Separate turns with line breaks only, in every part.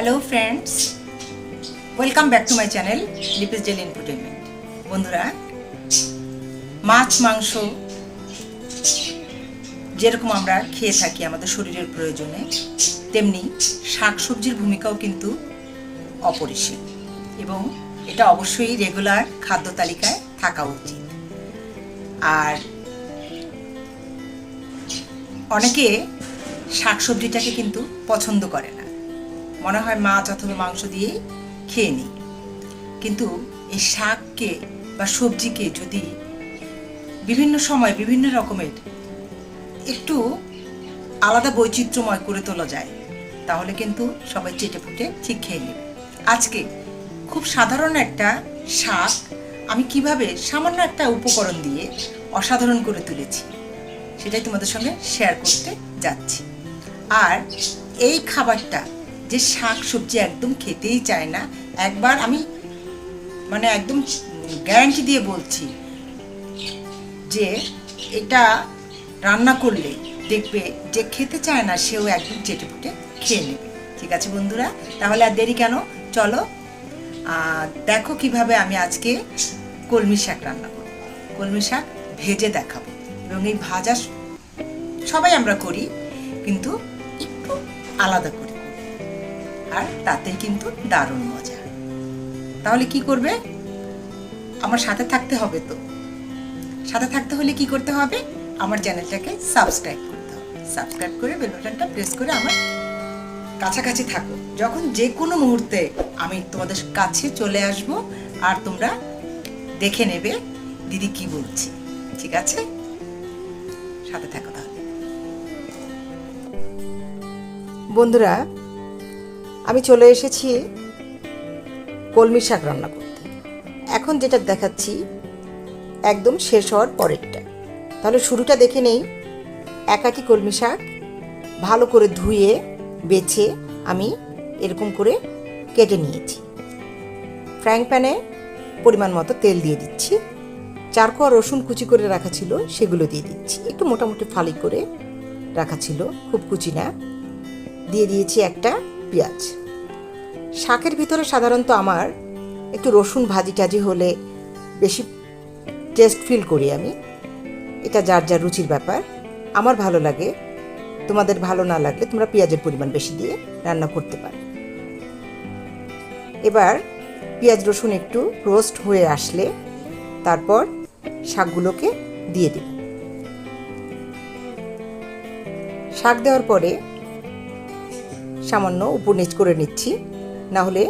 Hello friends welcome back to my channel Lipi's ডেল entertainment বন্ধুরা, মাছ, মাংস যেরকম আমরা খেয়ে থাকি আমাদের শরীরের প্রয়োজনে, তেমনি শাকসবজির ভূমিকাও কিন্তু অপরিসীম এবং এটা অবশ্যই রেগুলার খাদ্য তালিকায় থাকা উচিত। আর অনেকে শাকসবজিটাকে কিন্তু পছন্দ করে না। মনে হয় মাছ অথবা মাংস দিয়ে খেয়ে নিই। কিন্তু এই শাককে বা সবজিকে যদি বিভিন্ন সময় বিভিন্ন রকমের একটু আলাদা বৈচিত্র্যময় করে তোলা যায়, তাহলে কিন্তু সবাই চেটে ফুটে ঠিক খেয়ে নেবে। আজকে খুব সাধারণ একটা শাক আমি কীভাবে সামান্য একটা উপকরণ দিয়ে অসাধারণ করে তুলেছি, সেটাই তোমাদের সঙ্গে শেয়ার করতে যাচ্ছি। আর এই খাবারটা যে শাক সবজি একদম খেতেই চায় না। একবার আমি মানে একদম গ্যারান্টি দিয়ে বলছি যে এটা রান্না করলে দেখবে যে খেতে চায় না, সেও একদম চেটে ফুটে খেয়ে নেবে। ঠিক আছে বন্ধুরা? তাহলে আর দেরি কেন? চলো দেখো কীভাবে আমি আজকে কলমি শাক রান্না করব। কলমি শাক ভেজে দেখাবো এবং এই ভাজা সবাই আমরা করি, কিন্তু একটু আলাদা করি। আর তাতেই কিন্তু দারুণ মজা। তাহলে কি করবে? আমার সাথে থাকতে হবে তো। সাথে থাকতে হলে কি করতে হবে? আমার চ্যানেলটাকে সাবস্ক্রাইব করতে হবে। সাবস্ক্রাইব করে বেল বাটনটা প্রেস করে আমার কাছাকাছি থাকো। যখন যে কোনো মুহূর্তে আমি তোমাদের কাছে চলে আসব আর তোমরা দেখে নেবে দিদি কি বলছি। ঠিক আছে? সাথে থাকো তাহলে। বন্ধুরা আমি চলে এসেছি কলমি শাক রান্না করতে। এখন যেটা দেখাচ্ছি একদম শেষ হওয়ার পরেরটা। তাহলে শুরুটা দেখে নেই। একাটি কলমি শাক ভালো করে ধুয়ে, বেছে আমি এরকম করে কেটে নিয়েছি। ফ্রাইং প্যানে পরিমাণ মতো তেল দিয়ে দিচ্ছি। চার কোয়া রসুন কুচি করে রাখা ছিল, সেগুলো দিয়ে দিচ্ছি। একটু মোটামুটি ফালি করে রাখা ছিল, খুব কুচি না। দিয়ে দিয়েছি একটা পেঁয়াজ। শাকের ভিতরে সাধারণত আমার একটু রসুন ভাজি টাজি হলে বেশি টেস্ট ফিল করি আমি। এটা যার যার রুচির ব্যাপার। আমার ভালো লাগে। তোমাদের ভালো না লাগলে তোমরা পেঁয়াজের পরিমাণ বেশি দিয়ে রান্না করতে পারো। এবার পেঁয়াজ রসুন একটু রোস্ট হয়ে আসলে তারপর শাকগুলোকে দিয়ে দেব। শাক দেওয়ার পরে সামান্য উপর নিচ করে নিচ্ছি না হলে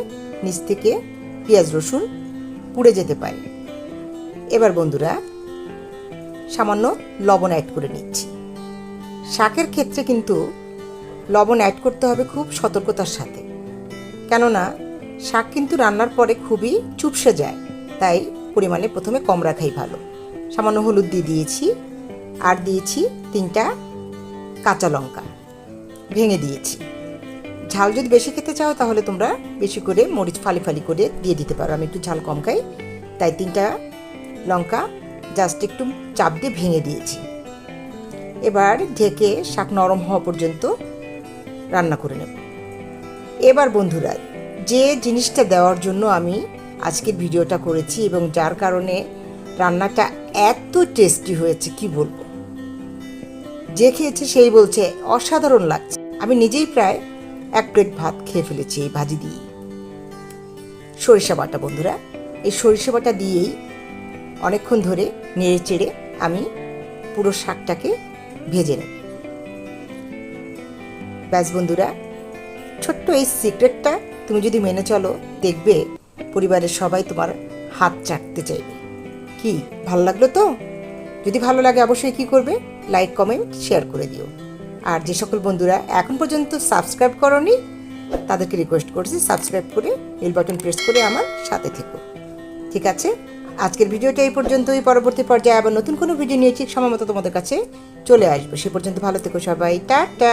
নিচ থেকে পেঁয়াজ রসুন পুড়ে যেতে পারে। এবার বন্ধুরা, সামান্য লবণ অ্যাড করে নিচ্ছি। শাকের ক্ষেত্রে কিন্তু লবণ অ্যাড করতে হবে খুব সতর্কতার সাথে। কেননা, শাক কিন্তু রান্নার পরে খুবই চুপসে যায়, তাই পরিমাণে প্রথমে কম রাখাই ভালো। সামান্য হলুদ দিয়ে দিয়েছি, আর দিয়েছি তিনটা কাঁচা লঙ্কা। ভেঙে দিয়েছি। ঝাল যদি বেশি খেতে চাও, তাহলে তোমরা বেশি করে মরিচ ফালি ফালি করে দিয়ে দিতে পারো। আমি একটু ঝাল কম খাই, তাই তিনটা লঙ্কা জাস্ট একটু চাপ দিয়ে ভেঙে দিয়েছি। এবার ঢেকে শাক নরম হওয়া পর্যন্ত রান্না করে নেব। এবার বন্ধুরা, যে জিনিসটা দেওয়ার জন্য আমি আজকের ভিডিওটা করেছি এবং যার কারণে রান্নাটা এত টেস্টি হয়েছে, কি বলব? যে খেয়েছে সেই বলছে, অসাধারণ লাগছে। আমি নিজেই প্রায় এক প্লেট ভাত খেয়ে ফেলেছি এই ভাজি দিয়ে সরিষা বাটা, বন্ধুরা। এই সরিষা বাটা দিয়েই অনেকক্ষণ ধরে নেড়ে চেড়ে আমি পুরো শাকটাকে ভেজে নেব। ব্যাস, বন্ধুরা, ছোট্ট এই সিক্রেটটা তুমি যদি মেনে চলো, দেখবে পরিবারের সবাই তোমার হাত চাটতে চাইবে। কি, ভালো লাগল তো? যদি ভালো লাগে অবশ্যই কি করবে? লাইক, কমেন্ট, শেয়ার করে দিও। আর যে সকল বন্ধুরা এখন পর্যন্ত সাবস্ক্রাইব করনি, তাদেরকে রিকোয়েস্ট করছি সাবস্ক্রাইব করে বেল বাটন প্রেস করে আমার সাথে থেকো। ঠিক আছে? আজকের ভিডিওটা এই পর্যন্তই। পরবর্তী পর্যায়ে আবার নতুন কোনো ভিডিও নিয়ে ঠিক সময় মতো তোমাদের কাছে চলে আসব। সে পর্যন্ত ভালো থেকো সবাই। টাটা!